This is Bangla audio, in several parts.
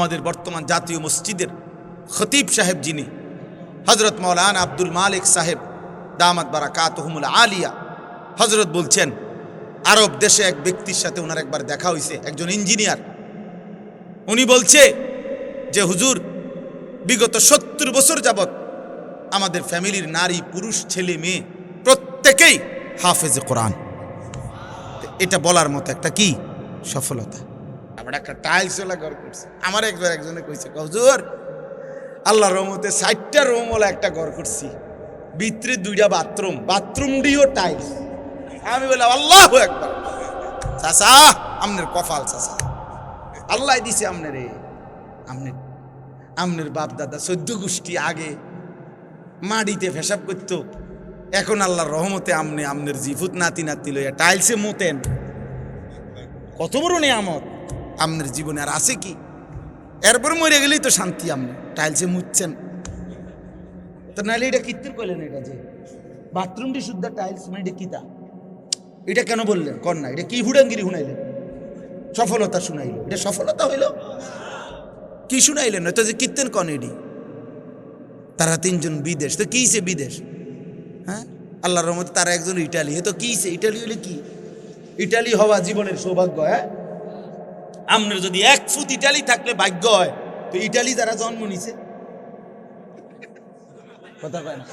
আমাদের বর্তমান জাতীয় মসজিদের খতিব সাহেব যিনি হজরত মৌলানা আব্দুল মালিক সাহেব, দামাত বারা কাতহমুল আলিয়া হজরত বলছেন, আরব দেশে এক ব্যক্তির সাথে ওনার একবার দেখা হয়েছে একজন ইঞ্জিনিয়ার। উনি বলছে যে, হুজুর, বিগত সত্তর বছর যাবত আমাদের ফ্যামিলির নারী, পুরুষ, ছেলে, মেয়ে প্রত্যেকেই হাফেজ কোরআন। এটা বলার মতো একটা কি? সফলতা। আমরা একটা টাইলস ওলা ঘর করছি। আমার একবার একজনে কইছে, হুজুর আল্লাহ রহমতে ষাটটা রুমওয়ালা একটা ঘর করছি। ভিতরে দুইটা বাথরুম বাথরুম দিও টাইলস। আমি বললাম, আল্লাহ একবার চাচা, আমনের কপাল, চাচা। আল্লাহ দিছে আমনের। রে আমনের আমনের বাপ দাদা চোদ্দ গোষ্ঠী আগে মাটিতে ফেসাব করতো। এখন আল্লাহর রহমতে আমনে, আমনের জিফুত নাতি নাতি লইয়া টাইলসে মতেন। কত বড় নিয়ামত। আমনের জীবনে আর আছে কি? এরপর মরে গেলেই তো শান্তি আমনে। টাইলসে মুচ্ছেন। তো নাহলে এটা কীর্তির কইলেন এটা যে? বাথরুমটি শুদ্ধ টাইলস মানে এটা কিতা? এটা কেন বললেন? কর না, এটা কি হুড়াঙ্গিরি শুনাইলেন সফলতা শুনাইল। এটা সফলতা হইল? কি শুনাইলেন? তো যে কীর্তন কন এডি তারা তিনজন বিদেশ। তো কিছে বিদেশ? হ্যাঁ? আল্লাহর রহমতে তারা একজন ইটালি। এ তো কিছে ইটালি হইলে কি? ইটালি হওয়া জীবনের সৌভাগ্য হ্যাঁ? আপনার যদি এক ফুট ইটালি থাকলে ভাগ্য হয়, তো ইটালি যারা জন্ম নিছে। কথা কয় না?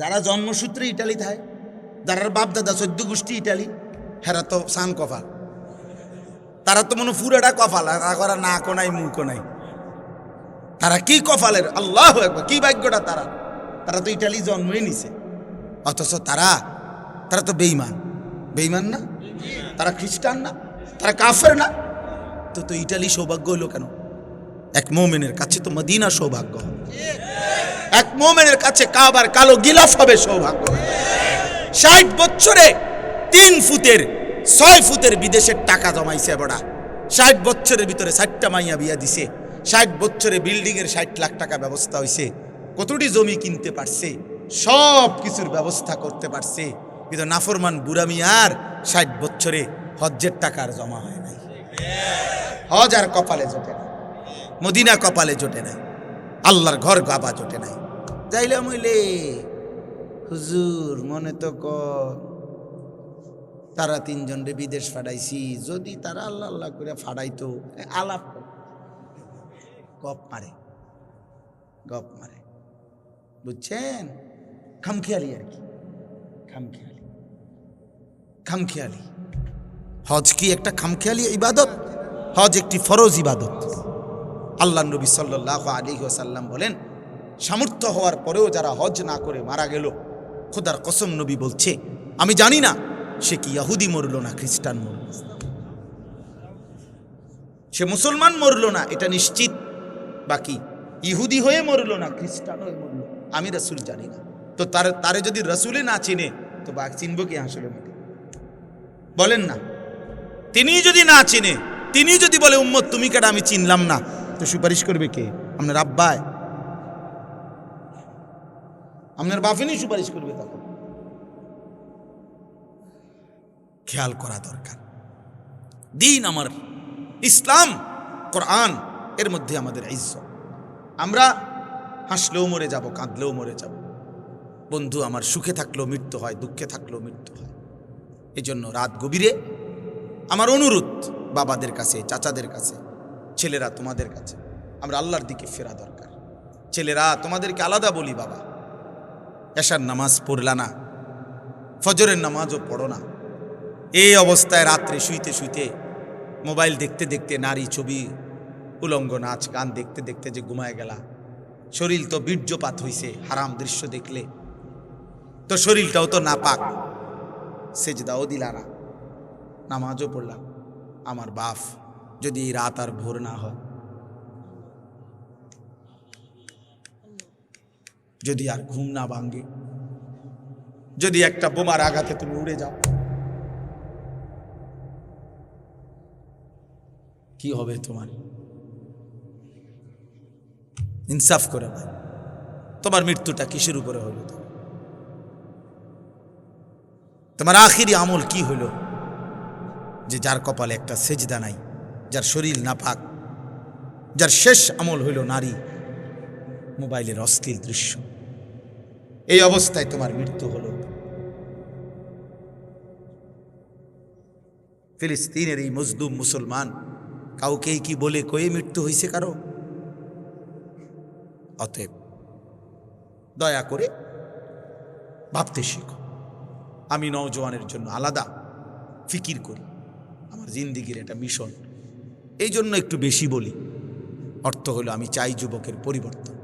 যারা জন্মসূত্রে ইটালি থাকে যারা বাপ দাদা চোদ্দ গোষ্ঠী ইটালি, হেরা তো সান কফাল তারা তো মনে ফুরাটা কফাল আর না কোনাই মুখ নাই। তারা কি কফালের আল্লাহ একবার কি ভাগ্যটা তারা? তারা তো ইটালি জন্মই নিছে। অথচ তারা তারা তো বেইমান বেইমান না? তারা খ্রিস্টান না? তারা কাফের না? তো তো ইটালি সৌভাগ্য হলো কেন? এক মোমেনের কাছে তো মদিনা সৌভাগ্য এক মোমেনের কাছে কাবার কালো গিলাফ হবে সৌভাগ্য ষাট বছরে তিন ফুটের, ছয় ফুটের বিদেশের টাকা জমাইছে বড়া। ষাট বছরের ভিতরে ষাটটা মাইয়া বিয়া দিছে। ষাট বছরে বিল্ডিং এর ষাট লাখ টাকা ব্যবস্থা হয়েছে কতটি জমি কিনতে পারছে? সব কিছুর ব্যবস্থা করতে পারছে। কিন্তু নাফরমান বুড়ামি আর ষাট বছরে হজ্জের টাকার জমা হয় নাই। হজ আর কপালে জোটে না। মদিনা কপালে জোটে নাই আল্লাহর ঘর গাবা জোটে নাই যাইলাম হইলে হুজুর, মনে তো কর, তারা তিনজন রে বিদেশ ফাটাইছি যদি তারা আল্লাহ আল্লাহ করে ফাটাইতো আলাপ। গপ মারে। গপ মারে। বুঝছেন? খামখেয়ালি আর কি। খামখেয়ালি। খামখেয়ালি। হজ কি একটা খামখেয়ালি ইবাদত? হজ একটি ফরজ ইবাদত। আল্লাহ নবী সাল্লাহ আলী ওসাল্লাম বলেন, সামর্থ্য হওয়ার পরেও যারা হজ না করে মারা গেল, খোদার কসম নবী বলছে, আমি জানি না সে কি ইয়াহুদি মরল না খ্রিস্টান মরল। সে মুসলমান মরল না, এটা নিশ্চিত। বাকি, ইহুদি হয়ে মরল না, খ্রিস্টান হয়ে মরল আমি রসুল জানি না। তো তার, তারে যদি রসুলে না চিনে, তো বাঘ চিনব কি আসলে বলেন না। তিনি যদি না চিনে, তিনি যদি বলে, উম্মত, তুমি কেটা আমি চিনলাম না। তো সুপারিশ করবে কে? আপনার আব্বায় আপনার বাফিনই সুপারিশ করবে তখন। খেয়াল করা দরকার। দিন আমার, ইসলাম, কোরআন, এর মধ্যে আমাদের ইজ্জত। আমরা হাসলেও মরে যাব, কাঁদলেও মরে যাব। বন্ধু, আমার সুখে থাকলেও মৃত্যু হয়, দুঃখে থাকলেও মৃত্যু হয়। এই জন্য রাত গভীরে আমার অনুরোধ বাবাদের কাছে, চাচাদের কাছে, ছেলেরা তোমাদের কাছে। আমরা আল্লাহর দিকে ফেরা দরকার। ছেলেরা, তোমাদেরকে আলাদা বলি বাবা। এশার নামাজ পড়লা না। ফজরের নামাজও পড়ো না। এই অবস্থায় রাত্রে শুইতে শুইতে মোবাইল দেখতে দেখতে নারী ছবি, উলঙ্গ নাচ, গান দেখতে দেখতে যে ঘুমায় গেলা। শরীর তো বীর্যপাত হইছে, হারাম দৃশ্য দেখলে। তো শরীরটাও তো না পাক সেজদাও দিলা না। নামাজও পড়লাম। আমার বাপ যদি রাত আর ভোর না হয়। যদি আর ঘুম না ভাঙ্গে যদি একটা বোমার আঘাতে তুমি উড়ে যাও। কি হবে তোমার? ইনসাফ করে ভাই তোমার মৃত্যুটা কিসের উপরে হলো? তোমার আখিরি আমল কি হলো? যে যার কপালে একটা সেজদা নাই, যার শরীর না পাক যার শেষ আমল হইল নারী, মোবাইলের অশ্লীল দৃশ্য। এই অবস্থায় তোমার মৃত্যু হলো। ফিলিস্তিনের এই মজদুম মুসলমান কাউকে কি বলে কয়ে মৃত্যু হয়েছে কারও? অতএব দয়া করে ভাবতে শিখো। আমি নওজোয়ানের জন্য আলাদা ফিকির করি। আমার জিন্দিগির এটা মিশন। এই জন্য একটু বেশি বলি। অর্থ হলো আমি চাই যুবকের পরিবর্তন।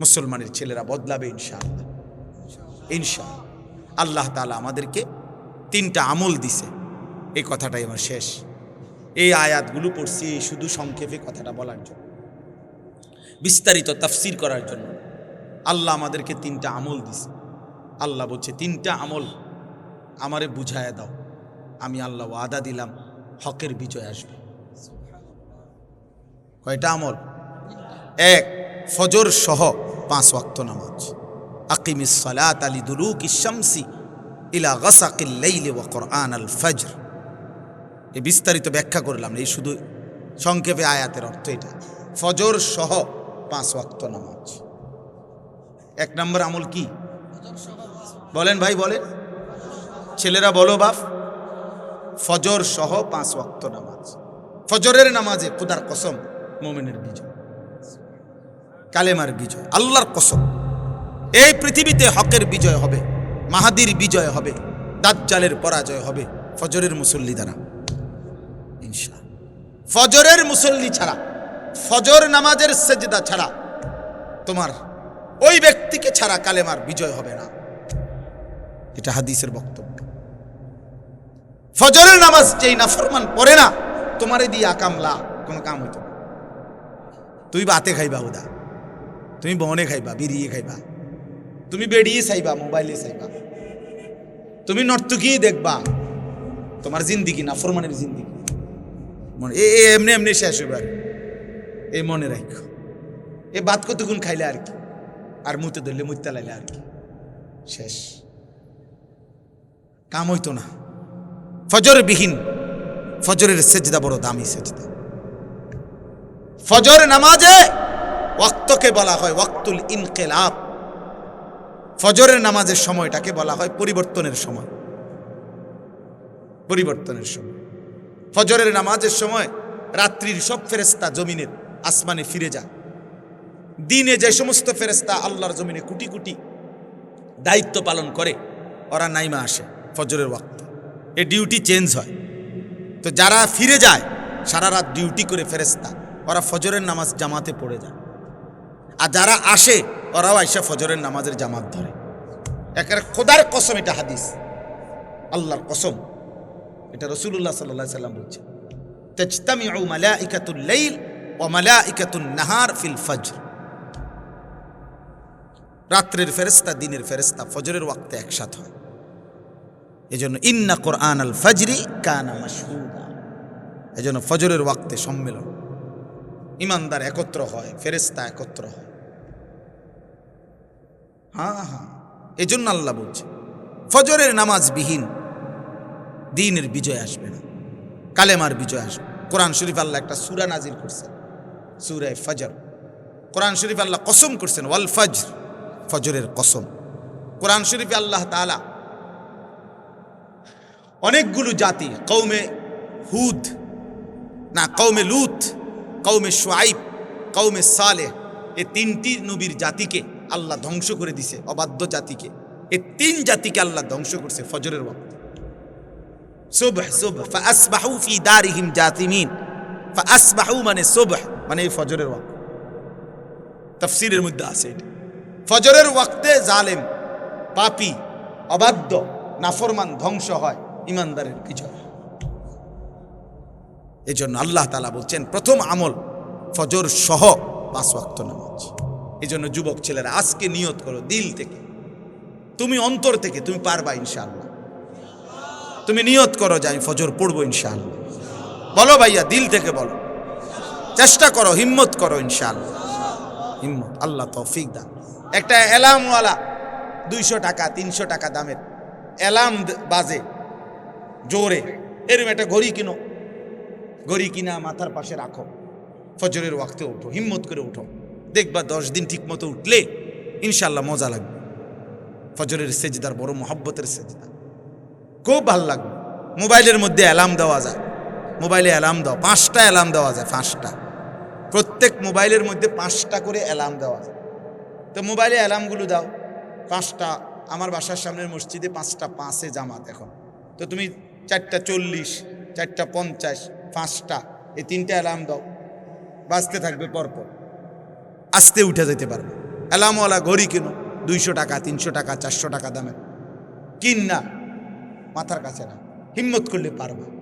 মুসলমানের ছেলেরা বদলাবে ইনশাআল্লাহ। ইনশাআল্লাহ। আল্লাহ তালা আমাদেরকে তিনটা আমল দিছে। এই কথাটাই আমার শেষ। এই আয়াতগুলো পড়ছি শুধু সংক্ষেপে কথাটা বলার জন্য। বিস্তারিত তাফসির করার জন্য। আল্লাহ আমাদেরকে তিনটা আমল দিছে। আল্লাহ বলছে, তিনটা আমল আমারে বুঝায় দাও। আমি আল্লাহ ওয়াদা দিলাম, হকের বিজয় আসবে। কয়টা আমল? এক, ফজর সহ পাঁচ ওয়াক্ত নামাজ। আকিমিস সালাত আলি দুলুক ইশামসি ইলা গাসাকিল লাইলি ওয়া কোরআন আল ফজর। এ বিস্তারিত ব্যাখ্যা করলাম, এই শুধু সংক্ষেপে আয়াতের অর্থ এটা। ফজর সহ পাঁচ ওয়াক্ত নামাজ। এক নম্বর আমল কি? বলেন ভাই, বলেন। ছেলেরা বলো বাপ। ফজর সহ পাঁচ ওয়াক্ত নামাজ। ফজরের নামাজে খুদার কসম, মোমেনের বিজয়। কালেমার বিজয়, আল্লাহর কসম। এই পৃথিবীতে হকের বিজয় হবে, মাহাদির বিজয় হবে, দাজ্জালের পরাজয় হবে, ফজরের মুসল্লি দ্বারা। ইনশা ফজরের মুসল্লি ছাড়া, ফজর নামাজের সেজদা ছাড়া তোমার ওই ব্যক্তিকে ছাড়া কালেমার বিজয় হবে না। এটা হাদিসের বক্তব্য। ফজরের নামাজ যেই নাফরমান পড়ে না, তোমারে দিয়ে আকামলা কোনো কাম হইতো না। তুই বাতে খাইবা উদা তুমি বনে খাইবা, বিরিয়ে খাইবা, তুমি বেড়িয়ে চাইবা, মোবাইলে চাইবা, তুমি নর্তকী দেখবা, তোমার জিন্দিগি না ফরমানের জিন্দিগি। মনে এ এ এমনি এমনি শেষ কি। এই মনে রাখ এ বাদ কতক্ষণ খাইলে আর কি? আর মুতে ধরলে মুতে লাইলে আর কি। শেষ। কাম হইতো না। ফজর বিহীন ফজরের সেজদা বড় দামি সেজদা। ফজর নামাজে ওয়াক্তকে বলা হয় ওয়াক্তুল ইনকেলাব। ফজরের নামাজের সময়টাকে বলা হয় পরিবর্তনের সময়। পরিবর্তনের সময়। ফজরের নামাজের সময় রাত্রির সব ফেরেস্তা জমিনের আসমানে ফিরে যায়। দিনে যে সমস্ত ফেরেস্তা আল্লাহর জমিনে কুটি কুটি দায়িত্ব পালন করে, ওরা নাইমা আসে ফজরের ওয়াক্ত। এ ডিউটি চেঞ্জ হয়। তো যারা ফিরে যায়, সারা রাত ডিউটি করে ফেরেস্তা ওরা ফজরের নামাজ জামাতে পড়ে যায়। আর যারা আসে, ওরাও আইসা ফজরের নামাজের জামাত ধরে। একের খোদার কসম এটা হাদিস। আল্লাহর কসম। এটা রসুল্লাহ সাল্লাহ সাল্লাম বলছে। তেজতামিউ মালাইকাতুল লাইল ও মালাইকাতুন নাহার ফিল ফজর। রাত্রের ফেরেস্তা দিনের ফেরেস্তা ফজরের ওয়াক্তে একসাথ হয়। এজন্য ইন্না কোরআন আল ফজরি কানা মাসহুদা এজন্য ফজরের ওয়াক্তে সম্মেলন। ইমানদার একত্র হয় ফেরেস্তা একত্র হয়। হ্যাঁ হ্যাঁ এজন্য আল্লাহ বলছে, ফজরের নামাজ বিহীন দিনের বিজয় আসবে না, কালেমার বিজয় আসবে। কোরআন শরীফ আল্লাহ একটা সুরা নাজির করছেন, সুরায় ফজর। কোরআন শরীফ আল্লাহ কসম করছেন, ওয়াল ফজর, ফজরের কসম। কোরআন শরীফে আল্লাহ তাআলা অনেকগুলো জাতি কৌমে হুদ, না কৌমে লুত কৌমে সোয়াইব কৌমে সালে এ তিনটি নবীর জাতিকে আল্লাহ ধ্বংস করে দিছে, অবাধ্য জাতিকে। এ তিন জাতিকে আল্লাহ ধ্বংস করছে ফজরের ওয়াক্ত। সুবহ সুবহ ফাসবাহু ফি দারিহিম জাতিমিন। ফাসবাহু মানে সুবহ মানে এই ফজরের ওয়াক্ত। তাফসীরের মধ্যে আছে ফজরের ওয়াক্তে জালেম, পাপী, অবাধ্য, নাফরমান, ধ্বংস হয়। ইমানদারের বিজয়। এই জন্য আল্লাহ তালা বলছেন, প্রথম আমল ফজর সহ পাঁচ ওয়াক্ত নামাজ। এই জন্য যুবক ছেলেরা, আজকে নিয়ত করো দিল থেকে। তুমি অন্তর থেকে, তুমি পারবা ইনশাআল্লাহ। তুমি নিয়ত করো যে আমি ফজর পড়ব ইনশাআল্লাহ। বলো ভাইয়া, দিল থেকে বলো। চেষ্টা করো, হিম্মত করো ইনশাআল্লাহ। হিম্মত, আল্লাহ তৌফিক দান। একটা অ্যালার্মওয়ালা, দুইশো টাকা, তিনশো টাকা দামের। অ্যালার্ম বাজে। জোরে। এরকম একটা ঘড়ি কিনো। ঘড়ি কিনা মাথার পাশে রাখো। ফজরের ওয়াক্তে উঠো, হিম্মত করে উঠো। দেখবা দশ দিন ঠিক মতো উঠলে ইনশাল্লাহ মজা লাগবে। ফজরের সেজদার বড় মহব্বতের সেজদা। খুব ভালো লাগবে। মোবাইলের মধ্যে অ্যালার্ম দেওয়া যায়। মোবাইলে অ্যালার্ম দাও, পাঁচটা অ্যালার্ম দেওয়া যায়, পাঁচটা। প্রত্যেক মোবাইলের মধ্যে পাঁচটা করে অ্যালার্ম দেওয়া যায়। তো মোবাইলে অ্যালার্মগুলো দাও, পাঁচটা। আমার বাসার সামনের মসজিদে পাঁচটা, পাঁচে জামাত এখন। তো তুমি চারটা চল্লিশ, চারটা পঞ্চাশ, পাঁচটা। এই তিনটে অ্যালার্ম দাও। বাঁচতে থাকবে পরপর। আস্তে উঠে যেতে পারবে। অ্যালার্মওয়ালা ঘড়ি কেন? দুইশো টাকা, তিনশো টাকা, চারশো টাকা দামের কিন না। মাথার কাছে না। হিম্মত করলে পারবা।